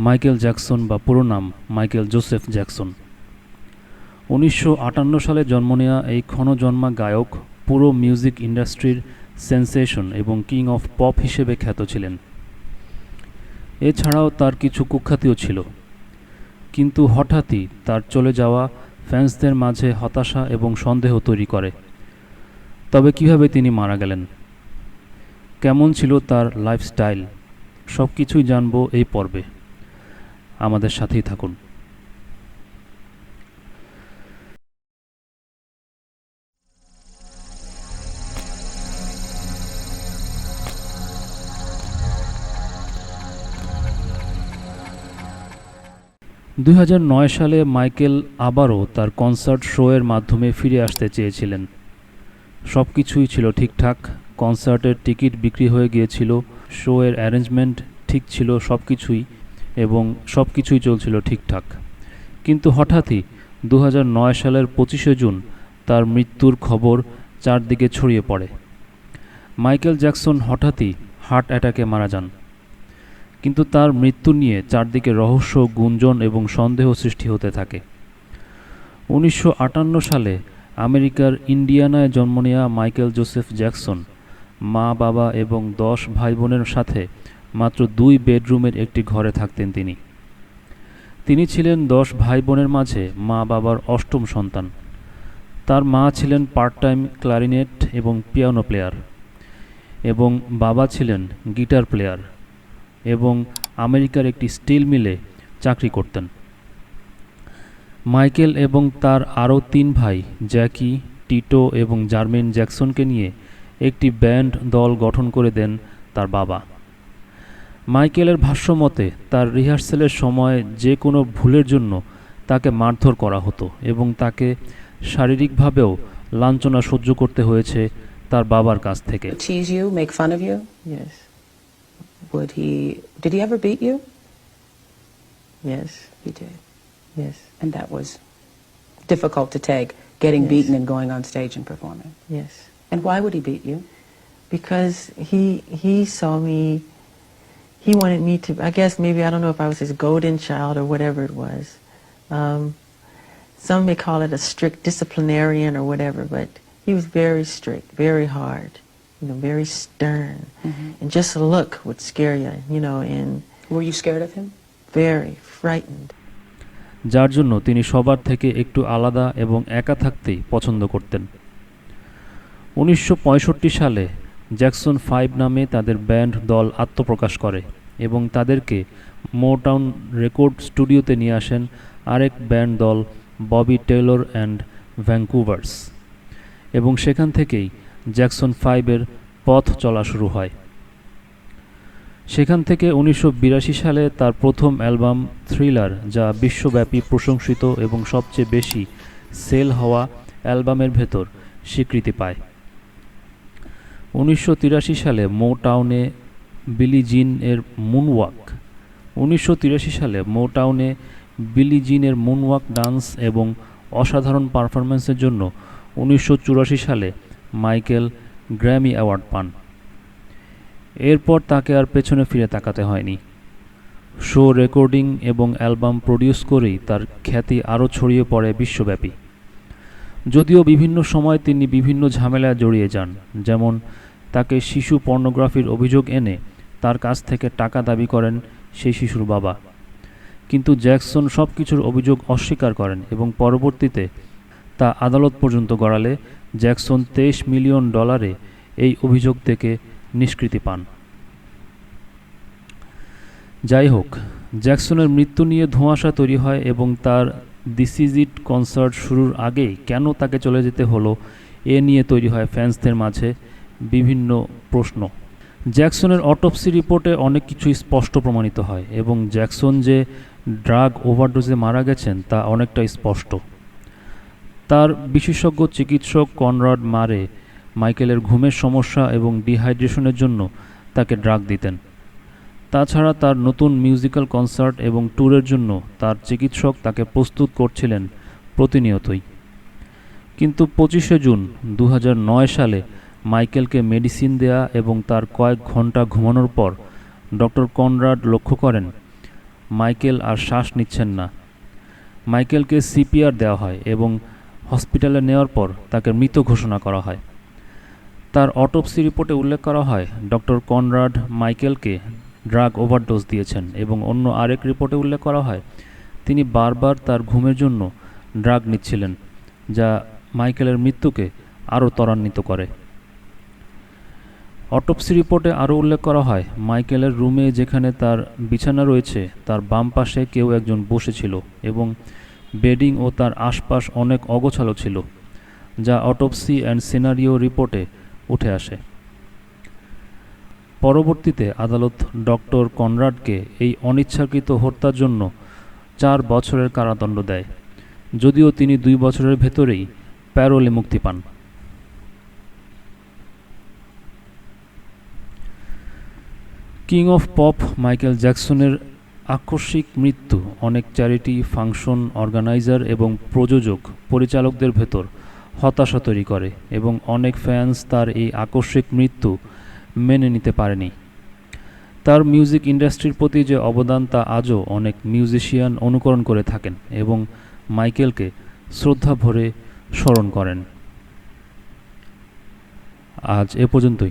Michael Jackson বা পুরো নাম মাইকেল জোসেফ জ্যাকসন। উনিশশো আটান্ন সালে জন্ম নেওয়া এই ক্ষণজন্মা গায়ক পুরো মিউজিক ইন্ডাস্ট্রির সেন্সেশন এবং কিং অফ পপ হিসেবে খ্যাত ছিলেন। এছাড়াও তার কিছু কুখ্যাতিও ছিল। কিন্তু হঠাৎই তার চলে যাওয়া ফ্যান্সদের মাঝে হতাশা এবং সন্দেহ তৈরি করে। তবে কীভাবে তিনি মারা গেলেন? কেমন ছিল তার লাইফস্টাইল? সব কিছুই জানব এই পর্বে। আমাদের সাথেই থাকুন। দুই হাজার নয় সালে মাইকেল আবারও তার কনসার্ট শোয়ের মাধ্যমে ফিরে আসতে চেয়েছিলেন। সব কিছুই ছিল ঠিকঠাক, কনসার্টের টিকিট বিক্রি হয়ে গিয়েছিল, শোয়ের অ্যারেঞ্জমেন্ট ঠিক ছিল সব কিছুই এবং সব কিছুই চলছিল ঠিকঠাক। কিন্তু হঠাৎই দু হাজার নয় সালের পঁচিশে জুন তার মৃত্যুর খবর চারদিকে ছড়িয়ে পড়ে। মাইকেল জ্যাকসন হঠাৎই হার্ট অ্যাটাকে মারা যান। কিন্তু তার মৃত্যু নিয়ে চারদিকে রহস্য, গুঞ্জন এবং সন্দেহ সৃষ্টি হতে থাকে। উনিশশো আটান্ন সালে আমেরিকার ইন্ডিয়ানায় জন্ম নেওয়া মাইকেল জোসেফ জ্যাকসন মা, বাবা এবং দশ ভাই বোনের সাথে মাত্র দুই বেডরুমের একটি ঘরে থাকতেন তিনি। তিনি ছিলেন দশ ভাই বোনের মাঝে মা বাবার অষ্টম সন্তান। তার মা ছিলেন পার্ট টাইম ক্লারিনেট এবং পিয়ানো প্লেয়ার এবং বাবা ছিলেন গিটার প্লেয়ার এবং আমেরিকার একটি স্টিল মিলে চাকরি করতেন। মাইকেল এবং তার আরও তিন ভাই, জ্যাকি, টিটো এবং জার্মেন জ্যাকসনকে নিয়ে একটি ব্যান্ড দল গঠন করে দেন তার বাবা। মাইকেলের ভাষ্যমতে তার রিহার্সেলের সময় যে কোনো ভুলের জন্য তাকে মারধর করা হতো এবং তাকে শারীরিকভাবেও লাঞ্ছনা সহ্য করতে হয়েছে তার বাবার কাছ থেকে। Because he he saw me He wanted me to. I guess maybe I don't know if I was his golden child or whatever it was. Um, some may call it a strict disciplinarian or whatever, but he was very strict, very hard, you know, very stern, Mhm. and just a look would scare you, you know, and Were you scared of him? very frightened. যার জন্য তিনি সবার থেকে একটু আলাদা এবং একা থাকতেই পছন্দ করতেন উনিশশো পঁয়ষট্টি সালে জ্যাকসন ফাইভ নামে তাদের ব্যান্ড দল আত্মপ্রকাশ করে এবং তাদেরকে মোটাউন রেকর্ড স্টুডিওতে নিয়ে আসেন আরেক ব্যান্ড দল, ববি টেলর অ্যান্ড ভ্যাঙ্কুভার্স এবং সেখান থেকেই জ্যাকসন ফাইভের পথ চলা শুরু হয়। সেখান থেকে উনিশশো বিরাশি সালে তার প্রথম অ্যালবাম থ্রিলার, যা বিশ্বব্যাপী প্রশংসিত এবং সবচেয়ে বেশি সেল হওয়া অ্যালবামের ভেতর স্বীকৃতি পায়। উনিশশো তিরাশি সালে মো টাউনে বিলি এর মুনওয়াক। উনিশশো তিরাশি সালে মো টাউনে বিলি জিনের মুনওয়াক ডান্স এবং অসাধারণ পারফরম্যান্সের জন্য উনিশশো চুরাশি সালে মাইকেল গ্র্যামি অ্যাওয়ার্ড পান। এরপর তাকে আর পেছনে ফিরে তাকাতে হয়নি। শো রেকর্ডিং এবং অ্যালবাম প্রডিউস করেই তার খ্যাতি আরও ছড়িয়ে পড়ে বিশ্বব্যাপী। যদিও বিভিন্ন সময় তিনি বিভিন্ন ঝামেলায় জড়িয়ে যান, যেমন তাকে শিশু পর্নোগ্রাফির অভিযোগ এনে তার কাছ থেকে টাকা দাবি করেন সেই শিশুর বাবা। কিন্তু জ্যাকসন সব কিছুর অভিযোগ অস্বীকার করেন এবং পরবর্তীতে তা আদালত পর্যন্ত গড়ালে জ্যাকসন তেইশ মিলিয়ন ডলারে এই অভিযোগ থেকে নিষ্কৃতি পান। যাই হোক, জ্যাকসনের মৃত্যু নিয়ে ধোঁয়াশা তৈরি হয় এবং তার দিস ইজ ইট কনসার্ট শুরুর আগেই কেন তাকে চলে যেতে হলো এ নিয়ে তৈরি হয় ফ্যান্সদের মাঝে বিভিন্ন প্রশ্ন। জ্যাকসনের অটোপসি রিপোর্টে অনেক কিছুই স্পষ্ট প্রমাণিত হয় এবং জ্যাকসন যে ড্রাগ ওভারডোজে মারা গেছেন তা অনেকটাই স্পষ্ট। তার বিশেষজ্ঞ চিকিৎসক কনরাড মারে মাইকেলের ঘুমের সমস্যা এবং ডিহাইড্রেশনের জন্য তাকে ড্রাগ দিতেন। তাছাড়া তার নতুন মিউজিক্যাল কনসার্ট এবং ট্যুরের জন্য তার চিকিৎসক তাকে প্রস্তুত করছিলেন প্রতিনিয়তই। কিন্তু পঁচিশে জুন দু হাজার নয় সালে মাইকেলকে মেডিসিন দেয়া এবং তার কয়েক ঘণ্টা ঘুমানোর পর ডক্টর কনরাড লক্ষ্য করেন, মাইকেল আর শ্বাস নিচ্ছেন না। মাইকেলকে সিপিআর দেওয়া হয় এবং হসপিটালে নেওয়ার পর তাকে মৃত ঘোষণা করা হয়। তার অটোপসি রিপোর্টে উল্লেখ করা হয়, ডক্টর কনরাড মাইকেলকে ড্রাগ ওভারডোজ দিয়েছেন এবং অন্য আরেক রিপোর্টে উল্লেখ করা হয়, তিনি বারবার তার ঘুমের জন্য ড্রাগ নিচ্ছিলেন, যা মাইকেলের মৃত্যুকে আরও ত্বরান্বিত করে। অটোপসি রিপোর্টে আরও উল্লেখ করা হয়, মাইকেলের রুমে যেখানে তার বিছানা রয়েছে, তার বাম পাশে কেউ একজন বসেছিল এবং বেডিং ও তার আশপাশ অনেক অগোছালো ছিল, যা অটোপসি অ্যান্ড সিনারিও রিপোর্টে উঠে আসে। পরবর্তীতে আদালত ডক্টর কনরাডকে এই অনিচ্ছাকৃত হত্যার জন্য চার বছরের কারাদণ্ড দেয়, যদিও তিনি দুই বছরের ভেতরেই প্যারোলে মুক্তি পান। কিং অফ পপ মাইকেল জ্যাকসনের আকস্মিক মৃত্যু, অনেক চ্যারিটি ফাংশন অর্গানাইজার এবং প্রযোজক পরিচালকদের ভেতর হতাশা তৈরি করে এবং অনেক ফ্যান্স তার এই আকস্মিক মৃত্যু মেনে নিতে পারেনি। তার মিউজিক ইন্ডাস্ট্রির প্রতি যে অবদান তা আজও অনেক মিউজিশিয়ান অনুকরণ করে থাকেন এবং মাইকেলকে শ্রদ্ধা ভরে স্মরণ করেন। আজ এ পর্যন্তই।